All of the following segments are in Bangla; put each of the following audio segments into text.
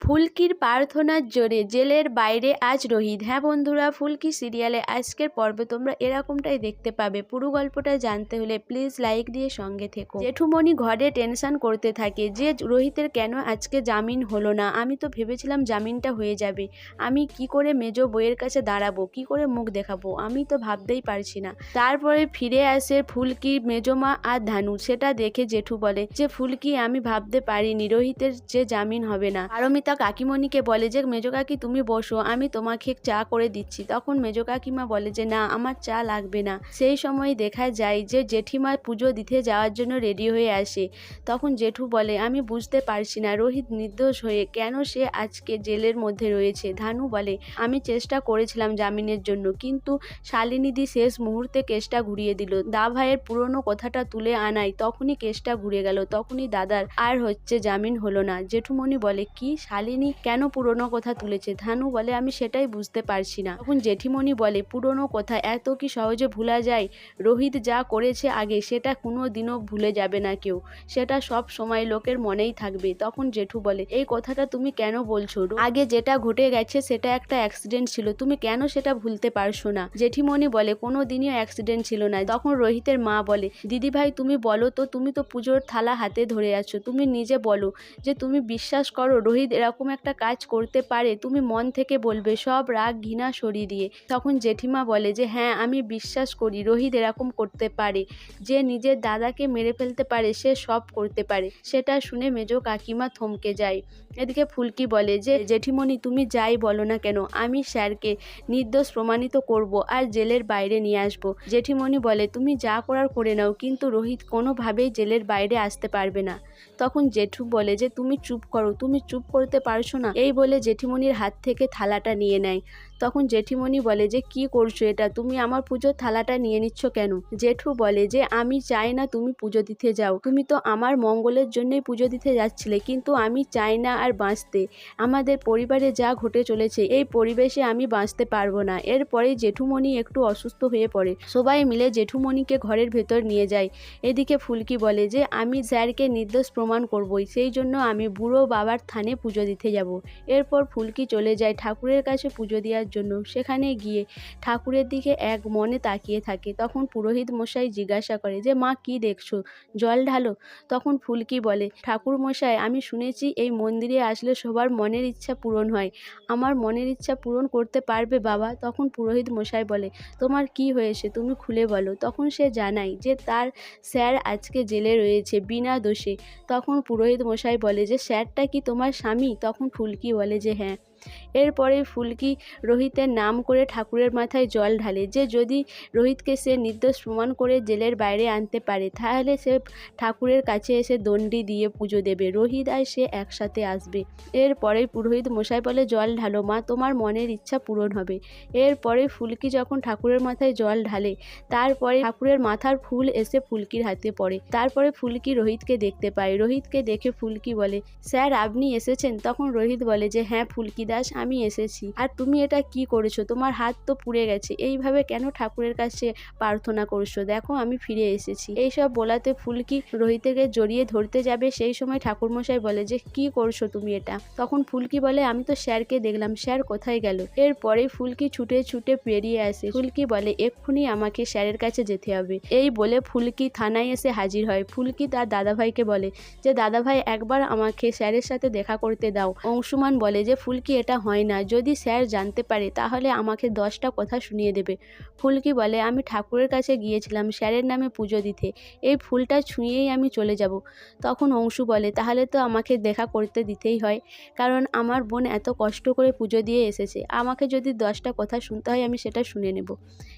ফুলকির প্রার্থনার জোরে জেলের বাইরে আজ রোহিত। হ্যাঁ বন্ধুরা, ফুলকি সিরিয়ালে আজকের পর্বে তোমরা এরকমটাই দেখতে পাবে। পুরো গল্পটা জানতে হলে প্লিজ লাইক দিয়ে সঙ্গে থেকো। জেঠুমণি ঘরে টেনশন করতে থাকে যে রোহিতের কেন আজকে জামিন হলো না? আমি তো ভেবেছিলাম জামিনটা হয়ে যাবে। আমি কি করে মেজো বইয়ের কাছে দাঁড়াবো? কি করে মুখ দেখাবো? আমি তো ভাবতেই পারছি না। তারপরে ফিরে আসে ফুলকি মেজমা আর ধানু। সেটা দেখে জেঠু বলে যে, ফুলকি, আমি ভাবতে পারিনি রোহিতের যে জামিন হবে না। পারমিতা কাকিমণিকে বলে যে, মেজো কাকি, তুমি বসো, আমি তোমাকে চা করে দিচ্ছি। তখন মেজো কাকিমা বলে যে, না, আমার চা লাগবে না। সেই সময় দেখা যায় যে, জেঠিমা পুজো দিতে যাওয়ার জন্য রেডি হয়ে আসে। তখন জেঠু বলে, আমি বুঝতে পারছি না, রোহিত নির্দোষ হয়ে কেন সে আজকে জেলের মধ্যে রয়েছে? ধানু বলে, আমি চেষ্টা করেছিলাম জামিনের জন্য, কিন্তু শালিনীদি শেষ মুহূর্তে কেসটা ঘুরিয়ে দিল। দা ভাইয়ের পুরনো কথাটা তুলে আনাই তখনই কেসটা ঘুরে গেল, তখনই দাদার আর হচ্ছে জামিন হলো না। জেঠুমণি বলে, কি শালিনী কেন পুরনো কথা তুলেছে? ধানু বলে, আমি সেটাই বুঝতে পারছি না। তখন জেঠিমণি বলে, পুরনো কথা, এত কি সহজে ভুলা যায়? রোহিত যা করেছে আগে, সেটা কোনো দিনও ভুলে যাবে না কেউ। সেটা সব সময় লোকের মনেই থাকবে। তখন জেঠু বলে, এই কথাটা তুমি কেন বলছো? আগে যেটা ঘটে গেছে, সেটা একটা অ্যাক্সিডেন্ট ছিল। তুমি কেন সেটা ভুলতে পারছ না? জেঠিমণি বলে কোনো দিনই অ্যাক্সিডেন্ট ছিল না। তখন রোহিতের মা বলে দিদি ভাই তুমি বলো তো, তুমি তো পুজোর থালা হাতে ধরে আছো। তুমি নিজে বলো যে, তুমি বিশ্বাস করো রোহিত এরকম একটা কাজ করতে পারে, তুমি মন থেকে বলবে, সব রাগ ঘৃণা সরিয়ে দিয়ে। তখন জেঠিমা বলে যে হ্যাঁ আমি বিশ্বাস করি, রোহিত এরকম করতে পারে। যে নিজের দাদাকে মেরে ফেলতে পারে, সে সব করতে পারে। সেটা শুনে মেজো কাকিমা থমকে যায়। এদিকে ফুলকি বলে যে, জেঠিমণি, তুমি যাই বলো না কেন, আমি স্যারকে নির্দোষ প্রমাণিত করব আর জেলের বাইরে নিয়ে আসব। জেঠিমণি বলে, তুমি যা করার করে নাও, কিন্তু রোহিত কোনোভাবেই জেলের বাইরে আসতে পারবে না। তখন জেঠু বলে যে, তুমি চুপ করো, তুমি চুপ করতে পারছ না। এই বলে জেঠিমনির হাত থেকে থালাটা নিয়ে নেয়। তখন জেঠিমণি বলে যে, কি করছ এটা? তুমি আমার পুজোর থালাটা নিয়ে নিচ্ছ কেন? জেঠু বলে যে, আমি চাই না তুমি পুজো দিতে যাও। তুমি তো আমার মঙ্গলের জন্যই পুজো দিতে যাচ্ছিলে, কিন্তু আমি চাই না আর বাঁচতে। আমাদের পরিবারে যা ঘটে চলেছে, এই পরিবেশে আমি বাঁচতে পারব না। এরপরে জেঠুমণি একটু অসুস্থ হয়ে পড়ে। সবাই মিলে জেঠুমণিকে ঘরের ভেতর নিয়ে যায়। এদিকে ফুলকি বলে যে, আমি স্যারকে নির্দোষ প্রমাণ করবই, সেই জন্য আমি বুড়ো বাবার থানে পুজো দিতে যাব। এরপর ফুলকি চলে যায় ঠাকুরের কাছে পুজো দেওয়ার জন্য। সেখানে গিয়ে ঠাকুরের দিকে এক মনে তাকিয়ে থাকে। তখন পুরোহিত মশাই জিজ্ঞাসা করে যে, মা, কি দেখছ? জল ঢালো? তখন ফুলকি বলে, ঠাকুর মশাই, আমি শুনেছি এই মন্দিরে আসলে সবার মনের ইচ্ছা পূরণ হয়। আমার মনের ইচ্ছা পূরণ করতে পারবে বাবা? তখন পুরোহিত মশাই বলে, তোমার কি হয়েছে? তুমি খুলে বলো। তখন সে জানায় যে, তার স্যার আজকে জেলে রয়েছে বিনা দোষে। তখন পুরোহিত মশাই বলে যে, স্যারটা কি তোমার স্বামী? তখন ফুলকি বলে যে হ্যাঁ। এরপরে ফুলকি রোহিতের নাম করে ঠাকুরের মাথায় জল ঢালে। যে যদি রোহিতকে সে নির্দোষ প্রমাণ করে জেলের বাইরে আনতে পারে, তাহলে সে ঠাকুরের কাছে এসে দণ্ডি দিয়ে পুজো দেবে। রোহিত আর সে একসাথে আসবে। এরপরে পুরোহিত মশাই বলে, জল ঢালো মা, তোমার মনের ইচ্ছা পূরণ হবে। এরপরে ফুলকি যখন ঠাকুরের মাথায় জল ঢালে, তারপরে ঠাকুরের মাথার ফুল এসে ফুলকির হাতে পড়ে। তারপরে ফুলকি রোহিতকে দেখতে পায়। রোহিতকে দেখে ফুলকি বলে, স্যার, আপনি এসেছেন? তখন রোহিত বলে যে হ্যাঁ ফুলকি দাস আমি এসেছি। আর তুমি এটা কি করেছ? তোমার হাত তো পুড়ে গেছে। এইভাবে কেন ঠাকুরের কাছে প্রার্থনা করছ? দেখো, আমি ফিরে এসেছি। এইসব বলাতে ফুলকি রোহিতকে জড়িয়ে ধরতে যাবে? সেই সময় ঠাকুরমশাই বলে যে, কি করছ তুমি এটা? তখন ফুলকি বলে, আমি তো স্যারকে দেখলাম। স্যার কোথায় গেল? এরপরে ফুলকি ছুটে ছুটে পেরিয়ে আসে। ফুলকি বলে, এক্ষুনি আমাকে স্যারের কাছে যেতে হবে। এই বলে ফুলকি থানায় এসে হাজির হয়। ফুলকি তার দাদাভাইকে বলে যে, দাদাভাই, একবার আমাকে স্যারের সাথে দেখা করতে দাও। অংশুমান বলে যে, ফুলকি এটা হয় না। যদি স্যার জানতে পারে, তাহলে আমাকে দশটা কথা শুনিয়ে দেবে। ফুলকি বলে, আমি ঠাকুরের কাছে গিয়েছিলাম, স্যারের নামে পুজো দিতে। এই ফুলটা ছুঁয়েই আমি চলে যাব। তখন অংশু বলে, তাহলে তো আমাকে দেখা করতে দিতেই হয়, কারণ আমার বোন এত কষ্ট করে পুজো দিয়ে এসেছে। আমাকে যদি দশটা কথা শুনতে হয়, আমি সেটা শুনে নেব।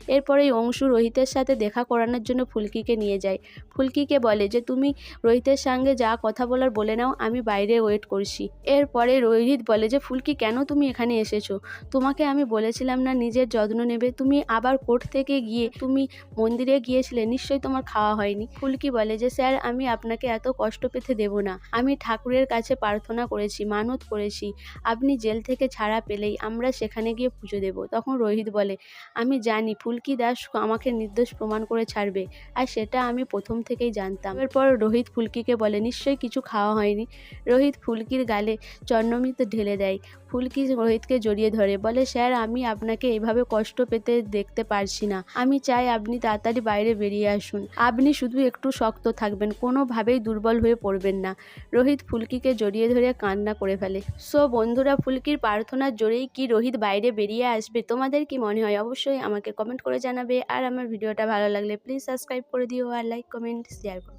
এরপরে এই অংশু রোহিতের সাথে দেখা করানোর জন্য ফুলকিকে নিয়ে যায়। ফুলকিকে বলে, যে তুমি রোহিতের সঙ্গে যা কথা বলার বলে নাও, আমি বাইরে ওয়েট করছি। এরপরে রোহিত বলে, যে ফুলকি কেন কেন তুমি এখানে এসেছ? তোমাকে আমি বলেছিলাম না নিজের যত্ন নেবে। তুমি আবার কোর্ট থেকে গিয়ে তুমি মন্দিরে গিয়েছিলে, নিশ্চয়ই তোমার খাওয়া হয়নি। ফুলকি বলে যে, স্যার, আমি আপনাকে এত কষ্ট পেতে দেব না। আমি ঠাকুরের কাছে প্রার্থনা করেছি, মানত করেছি। আপনি জেল থেকে ছাড়া পেলেই আমরা সেখানে গিয়ে পুজো দেব। তখন রোহিত বলে, আমি জানি ফুলকি দাস আমাকে নির্দোষ প্রমাণ করে ছাড়বে, আর সেটা আমি প্রথম থেকেই জানতাম। এরপর রোহিত ফুলকিকে বলে, নিশ্চয়ই কিছু খাওয়া হয়নি। রোহিত ফুলকির গালে চন্নমিত ঢেলে দেয়। ফুলকি রোহিতকে জড়িয়ে ধরে, বলে, স্যার, আমি আপনাকে এভাবে কষ্ট পেতে দেখতে পারছি না। আমি চাই আপনি তাড়াতাড়ি বাইরে বেরিয়ে আসুন। আপনি শুধু একটু শক্ত থাকবেন, কোনোভাবেই দুর্বল হয়ে পড়বেন না। রোহিত ফুলকিকে জড়িয়ে ধরে কান্না করে ফেলে। সো, বন্ধুরা, ফুলকির প্রার্থনার জোরেই কি রোহিত বাইরে বেরিয়ে আসবে? তোমাদের কি মনে হয়? অবশ্যই আমাকে কমেন্ট করে জানাবে। আর আমার ভিডিওটা ভালো লাগলে প্লিজ সাবস্ক্রাইব করে দিও আর লাইক, কমেন্ট, শেয়ার করো।